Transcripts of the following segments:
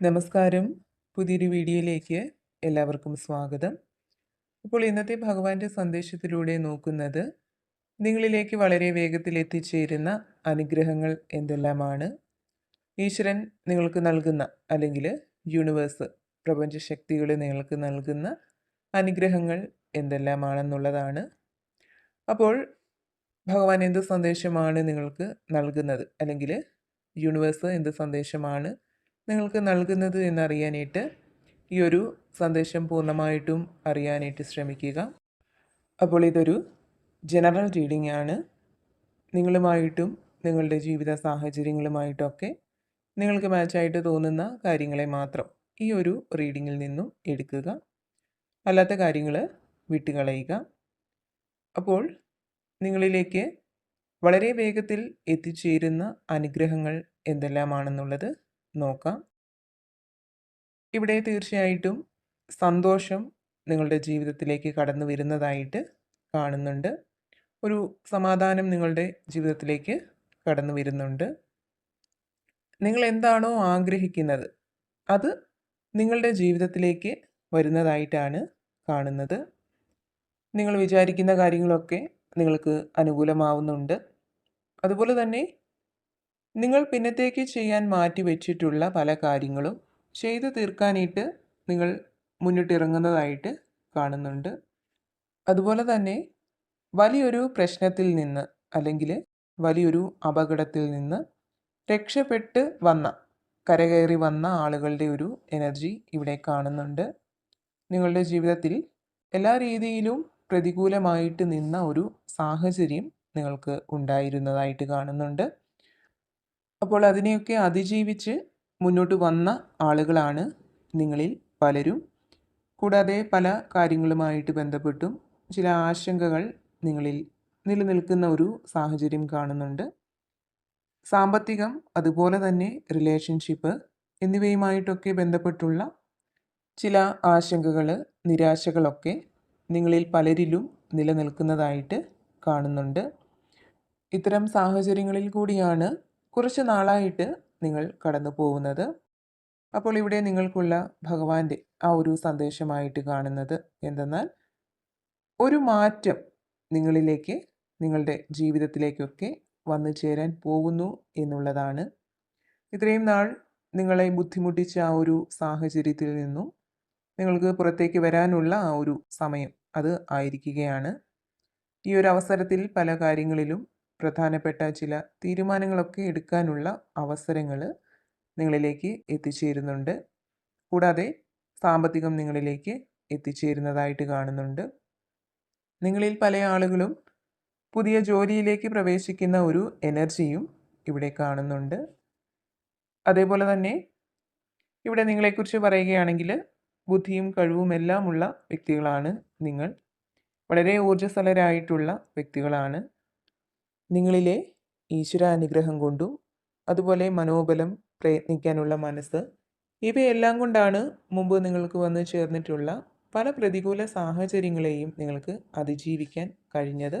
നമസ്കാരം. പുതിയൊരു വീഡിയോയിലേക്ക് എല്ലാവർക്കും സ്വാഗതം. അപ്പോൾ ഇന്നത്തെ ഭഗവാന്റെ സന്ദേശത്തിലൂടെ നോക്കുന്നത് നിങ്ങളിലേക്ക് വളരെ വേഗത്തിൽ എത്തിച്ചേരുന്ന അനുഗ്രഹങ്ങൾ എന്തെല്ലാമാണ്? ഈശ്വരൻ നിങ്ങൾക്ക് നൽകുന്ന അല്ലെങ്കിൽ യൂണിവേഴ്സ് പ്രപഞ്ച ശക്തികൾ നിങ്ങൾക്ക് നൽകുന്ന അനുഗ്രഹങ്ങൾ എന്തെല്ലാമാണെന്നുള്ളതാണ്. അപ്പോൾ ഭഗവാൻ എന്ത് സന്ദേശമാണ് നിങ്ങൾക്ക് നൽകുന്നത്? അല്ലെങ്കിൽ യൂണിവേഴ്സ് എന്ത് സന്ദേശമാണ് നിങ്ങൾക്ക് നൽകുന്നത് എന്നറിയാനായിട്ട് ഈ ഒരു സന്ദേശം പൂർണമായിട്ടും അറിയാനായിട്ട് ശ്രമിക്കുക. അപ്പോൾ ഇതൊരു ജനറൽ റീഡിംഗ് ആണ് നിങ്ങളുമായിട്ടും നിങ്ങളുടെ ജീവിത സാഹചര്യങ്ങളുമായിട്ടൊക്കെ നിങ്ങൾക്ക് മാച്ചായിട്ട് തോന്നുന്ന കാര്യങ്ങളെ മാത്രം ഈ ഒരു റീഡിങ്ങിൽ നിന്നും എടുക്കുക. അല്ലാത്ത കാര്യങ്ങൾ വിട്ടുകളയുക. അപ്പോൾ നിങ്ങളിലേക്ക് വളരെ വേഗത്തിൽ എത്തിച്ചേരുന്ന അനുഗ്രഹങ്ങൾ എന്തെല്ലാമാണെന്നുള്ളത് നോക്കാം. ഇവിടെ തീർച്ചയായിട്ടും സന്തോഷം നിങ്ങളുടെ ജീവിതത്തിലേക്ക് കടന്നു വരുന്നതായിട്ട് കാണുന്നുണ്ട്. ഒരു സമാധാനം നിങ്ങളുടെ ജീവിതത്തിലേക്ക് കടന്നു വരുന്നുണ്ട്. നിങ്ങൾ എന്താണോ ആഗ്രഹിക്കുന്നത് അത് നിങ്ങളുടെ ജീവിതത്തിലേക്ക് വരുന്നതായിട്ടാണ് കാണുന്നത്. നിങ്ങൾ വിചാരിക്കുന്ന കാര്യങ്ങളൊക്കെ നിങ്ങൾക്ക് അനുകൂലമാവുന്നുണ്ട്. അതുപോലെ തന്നെ നിങ്ങൾ പിന്നത്തേക്ക് ചെയ്യാൻ മാറ്റി വെച്ചിട്ടുള്ള പല കാര്യങ്ങളും ചെയ്തു തീർക്കാനായിട്ട് നിങ്ങൾ മുന്നിട്ടിറങ്ങുന്നതായിട്ട് കാണുന്നുണ്ട്. അതുപോലെ തന്നെ വലിയൊരു പ്രശ്നത്തിൽ നിന്ന് അല്ലെങ്കിൽ വലിയൊരു അപകടത്തിൽ നിന്ന് രക്ഷപ്പെട്ട് വന്ന കരകയറി വന്ന ആളുകളുടെ ഒരു എനർജി ഇവിടെ കാണുന്നുണ്ട്. നിങ്ങളുടെ ജീവിതത്തിൽ എല്ലാ രീതിയിലും പ്രതികൂലമായിട്ട് നിന്ന ഒരു സാഹചര്യം നിങ്ങൾക്ക് ഉണ്ടായിരുന്നതായിട്ട് കാണുന്നുണ്ട്. അപ്പോൾ അതിനെയൊക്കെ അതിജീവിച്ച് മുന്നോട്ട് വന്ന ആളുകളാണ് നിങ്ങളിൽ പലരും. കൂടാതെ പല കാര്യങ്ങളുമായിട്ട് ബന്ധപ്പെട്ടും ചില ആശങ്കകൾ നിങ്ങളിൽ നിലനിൽക്കുന്ന ഒരു സാഹചര്യം കാണുന്നുണ്ട്. സാമ്പത്തികം അതുപോലെ തന്നെ റിലേഷൻഷിപ്പ് എന്നിവയുമായിട്ടൊക്കെ ബന്ധപ്പെട്ടുള്ള ചില ആശങ്കകൾ നിരാശകളൊക്കെ നിങ്ങളിൽ പലരിലും നിലനിൽക്കുന്നതായിട്ട് കാണുന്നുണ്ട്. ഇത്തരം സാഹചര്യങ്ങളിൽ കൂടിയാണ് കുറച്ച് നാളായിട്ട് നിങ്ങൾ കടന്നു പോകുന്നത്. അപ്പോൾ ഇവിടെ നിങ്ങൾക്കുള്ള ഭഗവാന്റെ ആ ഒരു സന്ദേശമായിട്ട് കാണുന്നത് എന്തെന്നാൽ ഒരു മാറ്റം നിങ്ങളിലേക്ക് നിങ്ങളുടെ ജീവിതത്തിലേക്കൊക്കെ വന്നു ചേരാൻ പോകുന്നു എന്നുള്ളതാണ്. ഇത്രയും നാൾ നിങ്ങളെ ബുദ്ധിമുട്ടിച്ച ആ ഒരു സാഹചര്യത്തിൽ നിന്നും നിങ്ങൾക്ക് പുറത്തേക്ക് വരാനുള്ള ആ ഒരു സമയം അത് ആയിരിക്കുകയാണ്. ഈ ഒരു അവസരത്തിൽ പല കാര്യങ്ങളിലും പ്രധാനപ്പെട്ട ചില തീരുമാനങ്ങളൊക്കെ എടുക്കാനുള്ള അവസരങ്ങൾ നിങ്ങളിലേക്ക് എത്തിച്ചേരുന്നുണ്ട്. കൂടാതെ സാമ്പത്തികം നിങ്ങളിലേക്ക് എത്തിച്ചേരുന്നതായിട്ട് കാണുന്നുണ്ട്. നിങ്ങളിൽ പല ആളുകളും പുതിയ ജോലിയിലേക്ക് പ്രവേശിക്കുന്ന ഒരു എനർജിയും ഇവിടെ കാണുന്നുണ്ട്. അതേപോലെ തന്നെ ഇവിടെ നിങ്ങളെക്കുറിച്ച് പറയുകയാണെങ്കിൽ ബുദ്ധിയും കഴിവും എല്ലാമുള്ള വ്യക്തികളാണ് നിങ്ങൾ. വളരെ ഊർജസ്വലരായിട്ടുള്ള വ്യക്തികളാണ്. നിങ്ങളിലെ ഈശ്വരാനുഗ്രഹം കൊണ്ടും അതുപോലെ മനോബലം പ്രയത്നിക്കാനുള്ള മനസ്സ് ഇവയെല്ലാം കൊണ്ടാണ് മുമ്പ് നിങ്ങൾക്ക് വന്ന് ചേർന്നിട്ടുള്ള പല പ്രതികൂല സാഹചര്യങ്ങളെയും നിങ്ങൾക്ക് അതിജീവിക്കാൻ കഴിഞ്ഞത്.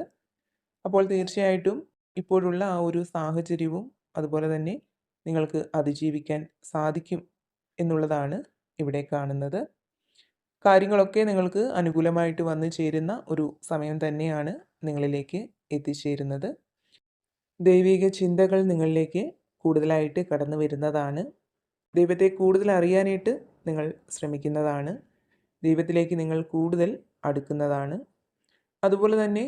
അപ്പോൾ തീർച്ചയായിട്ടും ഇപ്പോഴുള്ള ആ ഒരു സാഹചര്യവും അതുപോലെ തന്നെ നിങ്ങൾക്ക് അതിജീവിക്കാൻ സാധിക്കും എന്നുള്ളതാണ് ഇവിടെ കാണുന്നത്. കാര്യങ്ങളൊക്കെ നിങ്ങൾക്ക് അനുകൂലമായിട്ട് വന്നു ചേരുന്ന ഒരു സമയം തന്നെയാണ് നിങ്ങളിലേക്ക് എത്തിച്ചേരുന്നത്. ദൈവിക ചിന്തകൾ നിങ്ങളിലേക്ക് കൂടുതലായിട്ട് കടന്നു വരുന്നതാണ്. ദൈവത്തെ കൂടുതൽ അറിയാനായിട്ട് നിങ്ങൾ ശ്രമിക്കുന്നതാണ്. ദൈവത്തിലേക്ക് നിങ്ങൾ കൂടുതൽ അടുക്കുന്നതാണ്. അതുപോലെ തന്നെ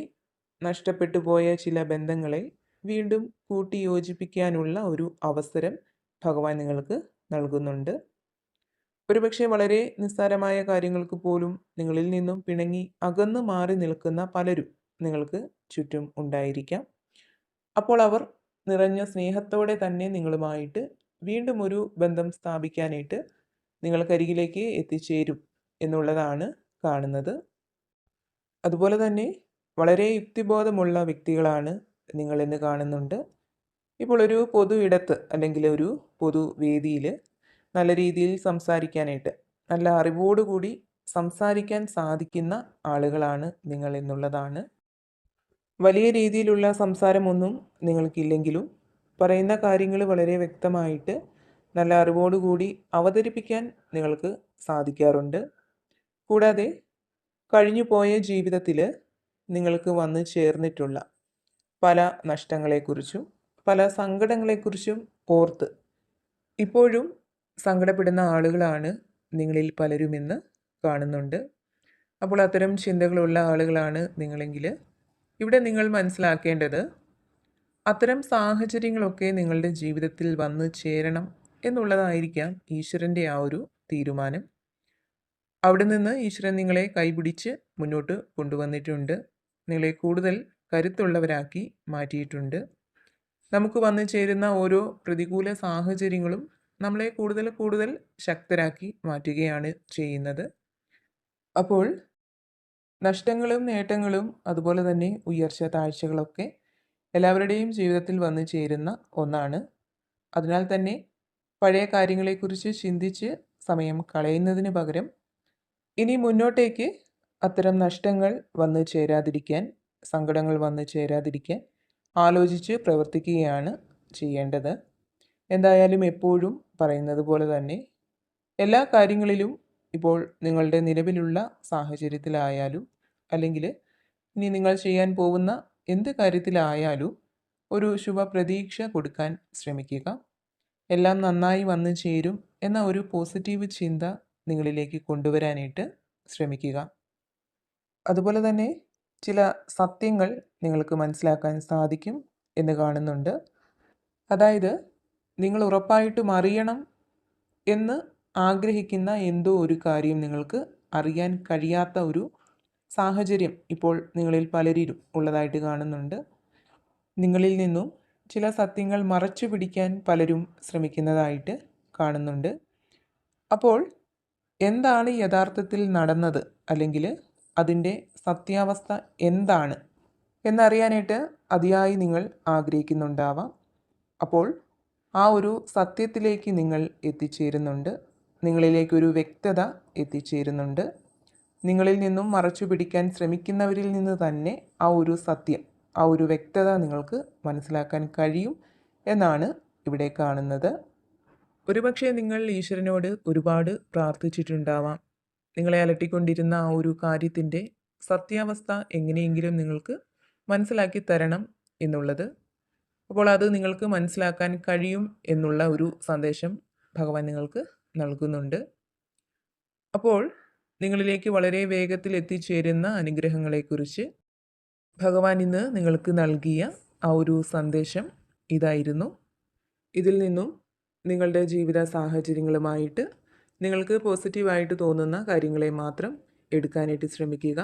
നഷ്ടപ്പെട്ടു പോയ ചില ബന്ധങ്ങളെ വീണ്ടും കൂട്ടി യോജിപ്പിക്കാനുള്ള ഒരു അവസരം ഭഗവാൻ നിങ്ങൾക്ക് നൽകുന്നുണ്ട്. ഒരുപക്ഷെ വളരെ നിസ്സാരമായ കാര്യങ്ങൾക്ക് പോലും നിങ്ങളിൽ നിന്നും പിണങ്ങി അകന്നു മാറി നിൽക്കുന്ന പലരും നിങ്ങൾക്ക് ചുറ്റും ഉണ്ടായിരിക്കാം. അപ്പോൾ അവർ നിറഞ്ഞ സ്നേഹത്തോടെ തന്നെ നിങ്ങളുമായിട്ട് വീണ്ടും ഒരു ബന്ധം സ്ഥാപിക്കാനായിട്ട് നിങ്ങൾക്കരികിലേക്ക് എത്തിച്ചേരും എന്നുള്ളതാണ് കാണുന്നത്. അതുപോലെ തന്നെ വളരെ യുക്തിബോധമുള്ള വ്യക്തികളാണ് നിങ്ങളെന്ന് കാണുന്നുണ്ട്. ഇപ്പോൾ ഒരു പൊതു ഇടത്ത് അല്ലെങ്കിൽ ഒരു പൊതു വേദിയിൽ നല്ല രീതിയിൽ സംസാരിക്കാനായിട്ട് നല്ല അറിവോടുകൂടി സംസാരിക്കാൻ സാധിക്കുന്ന ആളുകളാണ് നിങ്ങൾ എന്നുള്ളതാണ് വലിയ രീതിയിലുള്ള സംസാരമൊന്നും നിങ്ങൾക്കില്ലെങ്കിലും പറയുന്ന കാര്യങ്ങൾ വളരെ വ്യക്തമായിട്ട് നല്ല അറിവോടുകൂടി അവതരിപ്പിക്കാൻ നിങ്ങൾക്ക് സാധിക്കാറുണ്ട്. കൂടാതെ കഴിഞ്ഞു പോയ ജീവിതത്തിൽ നിങ്ങൾക്ക് വന്നു ചേർന്നിട്ടുള്ള പല നഷ്ടങ്ങളെക്കുറിച്ചും പല സങ്കടങ്ങളെക്കുറിച്ചും ഓർത്ത് ഇപ്പോഴും സങ്കടപ്പെടുന്ന ആളുകളാണ് നിങ്ങളിൽ പലരുമെന്ന് കാണുന്നുണ്ട്. അപ്പോൾ അത്തരം ചിന്തകളുള്ള ആളുകളാണ് നിങ്ങളെങ്കിൽ ഇവിടെ നിങ്ങൾ മനസ്സിലാക്കേണ്ടത് അത്തരം സാഹചര്യങ്ങളൊക്കെ നിങ്ങളുടെ ജീവിതത്തിൽ വന്നു ചേരണം എന്നുള്ളതായിരിക്കാം ഈശ്വരന്റെ ആ ഒരു തീരുമാനം. അവിടെ നിന്ന് ഈശ്വരൻ നിങ്ങളെ കൈപിടിച്ച് മുന്നോട്ട് കൊണ്ടുവന്നിട്ടുണ്ട്. നിങ്ങളെ കൂടുതൽ കരുത്തുള്ളവരാക്കി മാറ്റിയിട്ടുണ്ട്. നമുക്ക് വന്നു ചേരുന്ന ഓരോ പ്രതികൂല സാഹചര്യങ്ങളും നമ്മളെ കൂടുതൽ കൂടുതൽ ശക്തരാക്കി മാറ്റുകയാണ് ചെയ്യുന്നത്. അപ്പോൾ നഷ്ടങ്ങളും നേട്ടങ്ങളും അതുപോലെ തന്നെ ഉയർച്ച താഴ്ചകളൊക്കെ എല്ലാവരുടെയും ജീവിതത്തിൽ വന്നു ചേരുന്ന ഒന്നാണ്. അതിനാൽ തന്നെ പഴയ കാര്യങ്ങളെക്കുറിച്ച് ചിന്തിച്ച് സമയം കളയുന്നതിന് പകരം ഇനി മുന്നോട്ടേക്ക് അത്തരം നഷ്ടങ്ങൾ വന്നു ചേരാതിരിക്കാൻ സങ്കടങ്ങൾ വന്നു ചേരാതിരിക്കാൻ ആലോചിച്ച് പ്രവർത്തിക്കുകയാണ് ചെയ്യേണ്ടത്. എന്തായാലും എപ്പോഴും പറയുന്നത് പോലെ തന്നെ എല്ലാ കാര്യങ്ങളിലും ഇപ്പോൾ നിങ്ങളുടെ നിലവിലുള്ള സാഹചര്യത്തിലായാലും അല്ലെങ്കിൽ ഇനി നിങ്ങൾ ചെയ്യാൻ പോകുന്ന എന്ത് കാര്യത്തിലായാലും ഒരു ശുഭപ്രതീക്ഷ കൊടുക്കാൻ ശ്രമിക്കുക. എല്ലാം നന്നായി വന്നു ചേരും എന്ന ഒരു പോസിറ്റീവ് ചിന്ത നിങ്ങളിലേക്ക് കൊണ്ടുവരാനായിട്ട് ശ്രമിക്കുക. അതുപോലെ തന്നെ ചില സത്യങ്ങൾ നിങ്ങൾക്ക് മനസ്സിലാക്കാൻ സാധിക്കും എന്ന് കാണുന്നുണ്ട്. അതായത് നിങ്ങൾ ഉറപ്പായിട്ടും അറിയണം എന്ന് ആഗ്രഹിക്കുന്ന എന്തോ ഒരു കാര്യം നിങ്ങൾക്ക് അറിയാൻ കഴിയാത്ത ഒരു സാഹചര്യം ഇപ്പോൾ നിങ്ങളിൽ പലരിലും ഉള്ളതായിട്ട് കാണുന്നുണ്ട്. നിങ്ങളിൽ നിന്നും ചില സത്യങ്ങൾ മറച്ചു പിടിക്കാൻ പലരും ശ്രമിക്കുന്നതായിട്ട് കാണുന്നുണ്ട്. അപ്പോൾ എന്താണ് യഥാർത്ഥത്തിൽ നടന്നത്? അല്ലെങ്കിൽ അതിന്റെ സത്യാവസ്ഥ എന്താണ്? എന്നറിയാനായിട്ട് അതിയായി നിങ്ങൾ ആഗ്രഹിക്കുന്നുണ്ടാവാം. അപ്പോൾ ആ ഒരു സത്യത്തിലേക്ക് നിങ്ങൾ എത്തിച്ചേരുന്നുണ്ട്. നിങ്ങളിലേക്കൊരു വ്യക്തത എത്തിച്ചേരുന്നുണ്ട്. നിങ്ങളിൽ നിന്നും മറച്ചു പിടിക്കാൻ ശ്രമിക്കുന്നവരിൽ നിന്ന് തന്നെ ആ ഒരു സത്യം ആ ഒരു വ്യക്തത നിങ്ങൾക്ക് മനസ്സിലാക്കാൻ കഴിയും എന്നാണ് ഇവിടെ കാണുന്നത്. ഒരുപക്ഷെ നിങ്ങൾ ഈശ്വരനോട് ഒരുപാട് പ്രാർത്ഥിച്ചിട്ടുണ്ടാവാം. നിങ്ങളെ അലട്ടിക്കൊണ്ടിരുന്ന ആ ഒരു കാര്യത്തിന്റെ സത്യാവസ്ഥ എങ്ങനെയെങ്കിലും നിങ്ങൾക്ക് മനസ്സിലാക്കി തരണം എന്നുള്ളത്. അപ്പോൾ അത് നിങ്ങൾക്ക് മനസ്സിലാക്കാൻ കഴിയും എന്നുള്ള ഒരു സന്ദേശം ഭഗവാൻ നിങ്ങൾക്ക് നൽകുന്നുണ്ട്. അപ്പോൾ നിങ്ങളിലേക്ക് വളരെ വേഗത്തിൽ എത്തിച്ചേരുന്ന അനുഗ്രഹങ്ങളെക്കുറിച്ച് ഭഗവാൻ ഇന്ന് നിങ്ങൾക്ക് നൽകിയ ആ ഒരു സന്ദേശം ഇതായിരുന്നു. ഇതിൽ നിന്നും നിങ്ങളുടെ ജീവിത സാഹചര്യങ്ങളുമായിട്ട് നിങ്ങൾക്ക് പോസിറ്റീവായിട്ട് തോന്നുന്ന കാര്യങ്ങളെ മാത്രം എടുക്കാനായിട്ട് ശ്രമിക്കുക.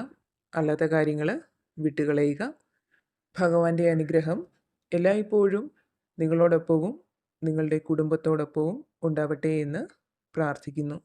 അല്ലാത്ത കാര്യങ്ങൾ വിട്ടുകളയുക. ഭഗവാന്റെ അനുഗ്രഹം എല്ലായ്പ്പോഴും നിങ്ങളോടൊപ്പവും നിങ്ങളുടെ കുടുംബത്തോടൊപ്പവും ഉണ്ടാവട്ടെ എന്ന് പ്രാർത്ഥിക്കുന്നു.